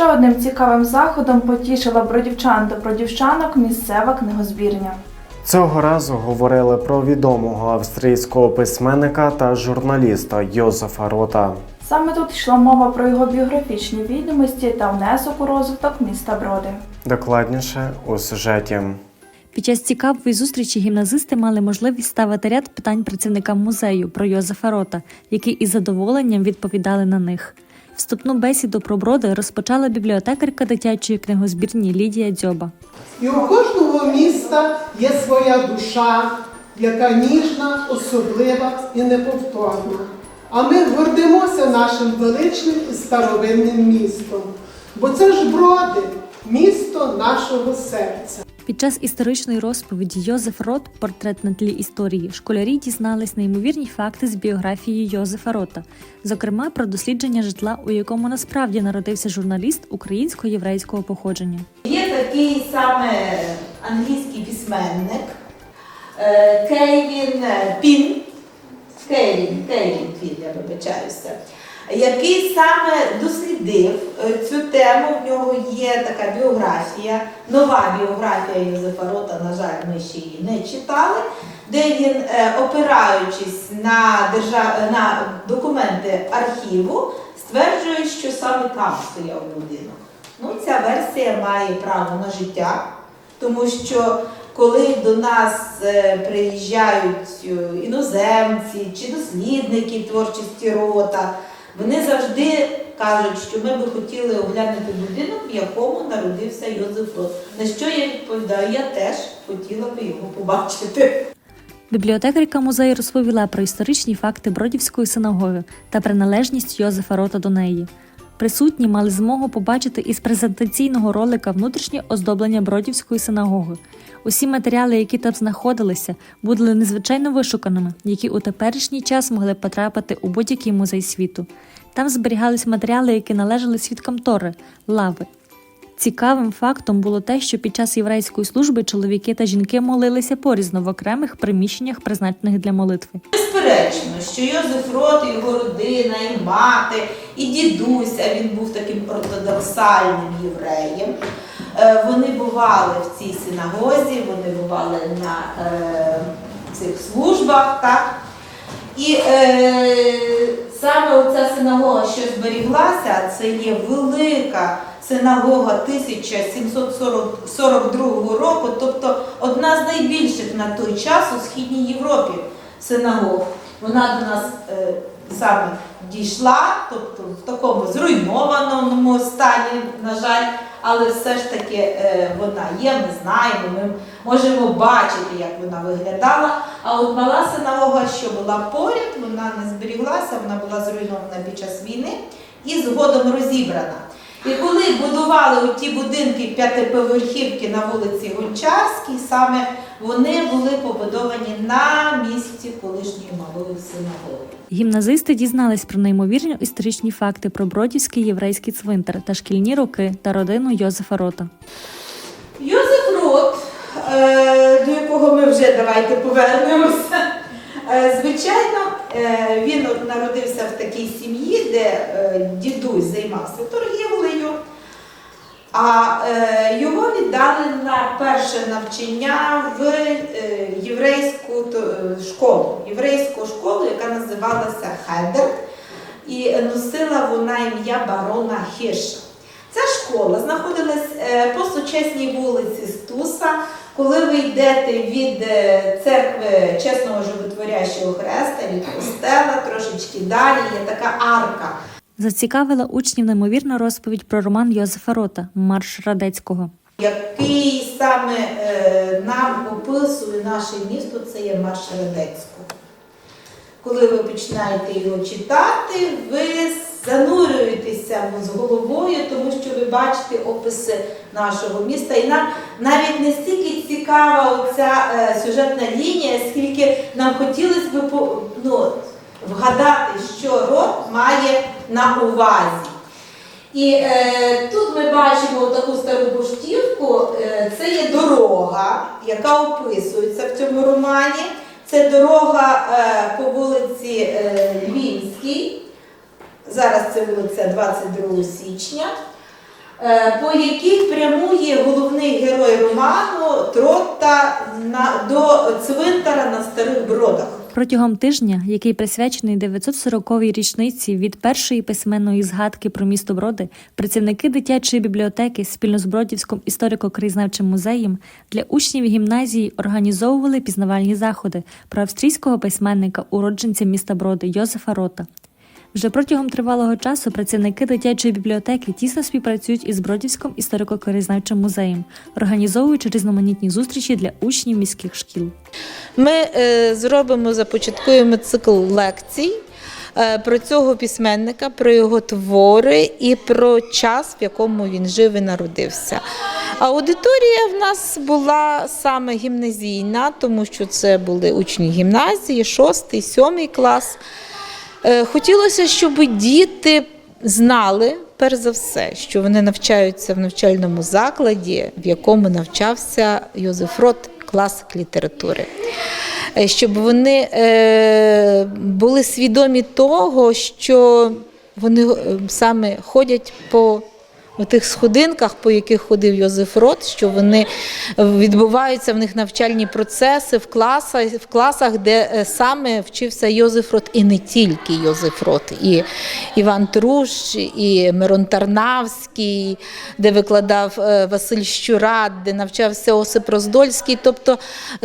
Ще одним цікавим заходом потішила бродівчан та бродівчанок місцева книгозбірня. Цього разу говорили про відомого австрійського письменника та журналіста Йозефа Рота. Саме тут йшла мова про його біографічні відомості та внесок у розвиток міста Броди. Докладніше у сюжеті. Під час цікавої зустрічі гімназисти мали можливість ставити ряд питань працівникам музею про Йозефа Рота, які із задоволенням відповідали на них. Вступну бесіду про броди розпочала бібліотекарка дитячої книгозбірні Лідія Дзьоба. І у кожного міста є своя душа, яка ніжна, особлива і неповторна. А ми гордимося нашим величним і старовинним містом. Бо це ж броди, місто нашого серця. Під час історичної розповіді Йозеф Рот портрет на тлі історії школярі дізнались неймовірні факти з біографії Йозефа Рота, зокрема про дослідження житла, у якому насправді народився журналіст українсько-єврейського походження. Є такий саме англійський письменник е, Кейвін Пін, Кейвін, Кейвін Пін, я вибачаюся, який саме дослідив е, цю тему. В нього є така біографія, нова біографія Йозефа Рота, на жаль, ми ще її не читали, де він, е, опираючись на, держав... на документи архіву, стверджує, що саме там стояв будинок. Ну, ця версія має право на життя, тому що коли до нас е, приїжджають іноземці чи дослідники творчості рота, вони завжди кажуть, що ми би хотіли оглянути будинок, в якому народився Йозеф Рот. На що я відповідаю, я теж хотіла би його побачити. Бібліотекарка музею розповіла про історичні факти Бродівської синагоги та приналежність Йозефа Рота до неї. Присутні мали змогу побачити із презентаційного ролика внутрішнє оздоблення Бродівської синагоги. Усі матеріали, які там знаходилися, були незвичайно вишуканими, які у теперішній час могли потрапити у будь-який музей світу. Там зберігались матеріали, які належали свідкам Тори, лави. Цікавим фактом було те, що під час єврейської служби чоловіки та жінки молилися порізно в окремих приміщеннях, призначених для молитви. Безперечно, що Йозеф Рот, його родина, і мати, і дідусь, а він був таким ортодоксальним євреєм. Е, Вони бували в цій синагозі, вони бували на е, цих службах. Так? І е, саме оця синагога, що зберіглася, це є велика синагога 1742 року, тобто одна з найбільших на той час у Східній Європі синагог. Вона до нас е, саме дійшла, тобто в такому зруйнованому стані, на жаль, але все ж таки е, вона є, ми знаємо, ми можемо бачити, як вона виглядала. А от мала синагога, що була поряд, вона не зберіглася, вона була зруйнована під час війни і згодом розібрана. І коли будували ті будинки п'ятиповерхівки на вулиці Гончарській, саме вони були побудовані на місці колишньої малої синагоги. Гімназисти дізнались про неймовірні історичні факти про Бродівський єврейський цвинтар та шкільні роки та родину Йозефа Рота. Йозеф Рот, е, до якого ми вже давайте повернемося. Е, Звичайно, е, він народився в такій сім'ї, де дідусь займався торгівлею, а е, його віддали на перше навчання в е, єврейську е, школу, єврейську школу, яка називалася Хедер, і носила вона ім'я барона Хірша. Ця школа знаходилась по сучасній вулиці Стуса. Коли ви йдете від церкви Чесного Животворящого Хреста, від костела, трошечки далі є така арка. Зацікавила учнів неймовірна розповідь про роман Йозефа Рота Марш Радецького. який саме е, нам описує наше місто, це є марш Радецького. Коли ви починаєте його читати, ви занурюєтеся з головою, тому що ви бачите описи нашого міста. І нам навіть не стільки цікава оця е, сюжетна лінія, скільки нам хотілося б ну, вгадати, що род має на увазі. І е, тут ми бачимо таку стару поштівку. Е, це є дорога, яка описується в цьому романі. Це дорога е, по вулиці е, Львівській. Зараз це вулиця 22 січня. е, по яких прямує головний герой роману Тротта на, до цвинтара на старих бродах. Протягом тижня, який присвячений 940-й річниці від першої письменної згадки про місто Броди, працівники дитячої бібліотеки спільно з Бродівським історико-краєзнавчим музеєм для учнів гімназії організовували пізнавальні заходи про австрійського письменника, уродженця міста Броди Йозефа Рота. Вже протягом тривалого часу працівники дитячої бібліотеки тісно співпрацюють із Бродівським історико-краєзнавчим музеєм, організовуючи різноманітні зустрічі для учнів міських шкіл. Ми е, зробимо, започаткуємо цикл лекцій е, про цього письменника, про його твори і про час, в якому він жив і народився. Аудиторія в нас була саме гімназійна, тому що це були учні гімназії, 6, 7 клас. Е, Хотілося, щоб діти знали, перш за все, що вони навчаються в навчальному закладі, в якому навчався Йозеф Рот, класик літератури. Е, Щоб вони е, були свідомі того, що вони саме ходять по тих сходинках, по яких ходив Йозеф Рот, що вони відбуваються в них навчальні процеси в класах, в класах, де е, саме вчився Йозеф Рот, і не тільки Йозеф Рот, і Іван Труш, і Мирон Тарнавський, де викладав е, Василь Щурат, де навчався Осип Роздольський. Тобто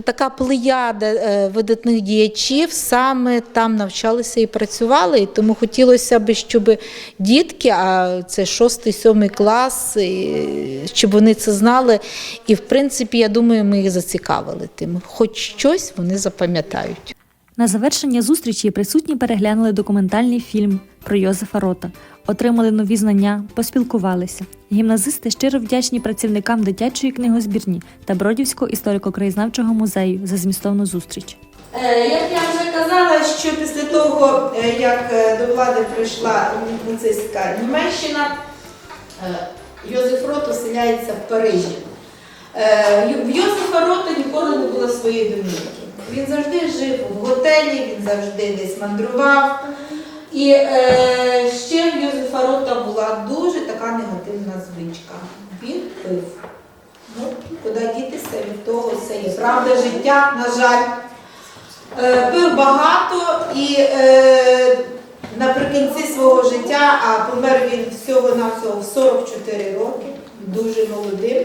така плеяда е, видатних діячів саме там навчалися і працювали. І тому хотілося б, щоб дітки, а це 6-7 клас, щоб вони це знали. І в принципі, я думаю, ми їх зацікавили тим. Хоч щось вони запам'ятають. На завершення зустрічі присутні переглянули документальний фільм про Йозефа Рота, отримали нові знання, поспілкувалися. Гімназисти щиро вдячні працівникам дитячої книгозбірні та Бродівського історико-краєзнавчого музею за змістовну зустріч. Е, Як я вже казала, що після того, е, як е, до влади прийшла нацистська Німеччина, Йозеф Рот оселяється в Парижі. Е, В Йозефа Рота ніколи не було своєї домівки. Він завжди жив в готелі, він завжди десь мандрував. І е, ще в Йозефа Рота була дуже така негативна звичка. Він пив. Ну, куди дітися від того, це є правда життя, на жаль. Е, Пив багато і е, наприкінці свого життя, а помер він всього-навсього в 44 роки, дуже молодим.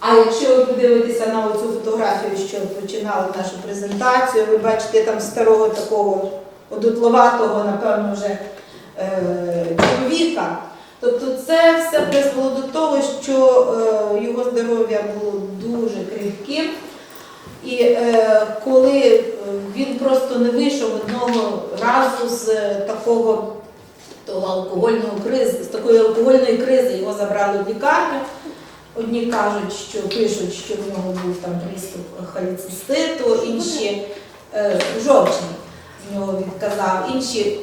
А якщо ви подивитеся на цю фотографію, що починали нашу презентацію, ви бачите там старого такого одутловатого, напевно, вже е, чоловіка. Тобто це все призвело до того, що е, його здоров'я було дуже крихким. І е, коли е, він просто не вийшов одного разу з е, такого того алкогольного кризи, з такої алкогольної кризи, його забрали в лікарню. Одні кажуть, що пишуть, що в нього був там приступ халіциститу, інші е, жовчний в нього відказав, інші,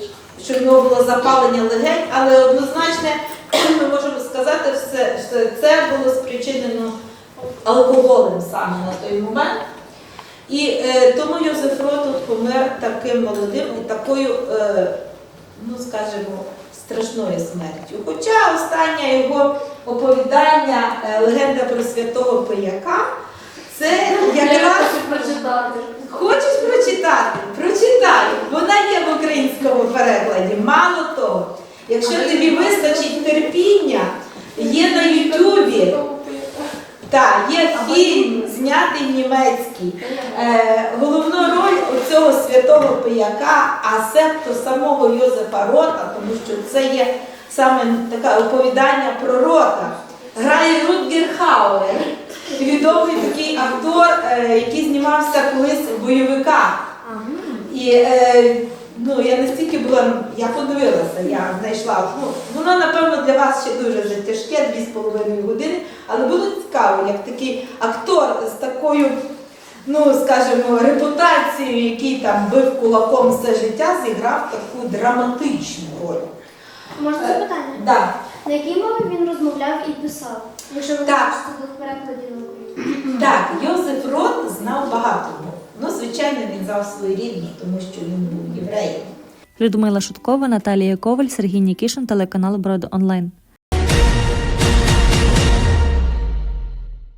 що в нього було запалення легень, але однозначно ми можемо сказати, все, що це було спричинено алкоголем саме на той момент. І е, тому Йозеф Ротут помер таким молодим і такою, е, ну скажімо, страшною смертю. Хоча останнє його оповідання е, легенда про святого пияка, це якраз прочитати. Хочеш прочитати? Прочитай. Вона є в українському перекладі. Мало того, якщо тобі вистачить терпіння, є на Ютубі. Так, є фільм, знятий німецький. Е, головну роль у цього святого пияка, а себто самого Йозефа Рота, тому що це є саме таке оповідання про рота. Грає Рутгер Хауер, відомий такий актор, е, який знімався колись в бойовиках. І е, ну, я настільки була, я подивилася, я знайшла. Ну, воно, напевно, для вас ще дуже вже тяжке, дві з половиною години, але було цікаво, як такий актор з такою, ну, скажімо, репутацією, який там бив кулаком все життя, зіграв таку драматичну роль. Можна Е, запитання? Да. На якій мові він розмовляв і писав? Якщо ви Так. Так, Йозеф Рот знав багато мов. Ну, звичайно, він знав свої рідні, тому що він був євреєм. Людмила Шуткова, Наталія Коваль, Сергій Нікішин, телеканал Брод Онлайн.